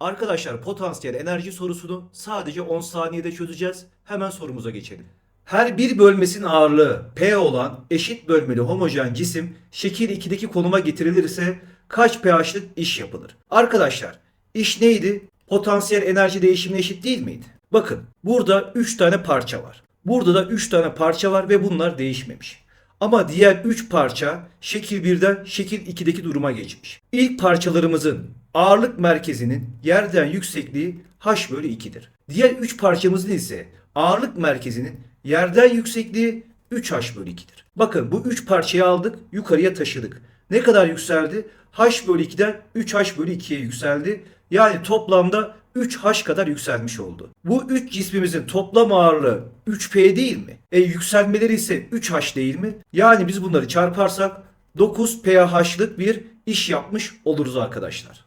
Arkadaşlar potansiyel enerji sorusunu sadece 10 saniyede çözeceğiz. Hemen sorumuza geçelim. Her bir bölmesinin ağırlığı P olan eşit bölmeli homojen cisim şekil 2'deki konuma getirilirse kaç pH'lık iş yapılır? Arkadaşlar iş neydi? Potansiyel enerji değişimine eşit değil miydi? Bakın burada 3 tane parça var. Burada da 3 tane parça var ve bunlar değişmemiş. Ama diğer 3 parça şekil 1'den şekil 2'deki duruma geçmiş. İlk parçalarımızın ağırlık merkezinin yerden yüksekliği h bölü 2'dir. Diğer 3 parçamızın ise ağırlık merkezinin yerden yüksekliği 3h bölü 2'dir. Bakın bu 3 parçayı aldık yukarıya taşıdık. Ne kadar yükseldi? h bölü 2'den 3h bölü 2'ye yükseldi. Yani toplamda 3h kadar yükselmiş oldu. Bu 3 cismimizin toplam ağırlığı 3p değil mi? E yükselmeleri ise 3h değil mi? Yani biz bunları çarparsak 9 ph'lık bir iş yapmış oluruz arkadaşlar.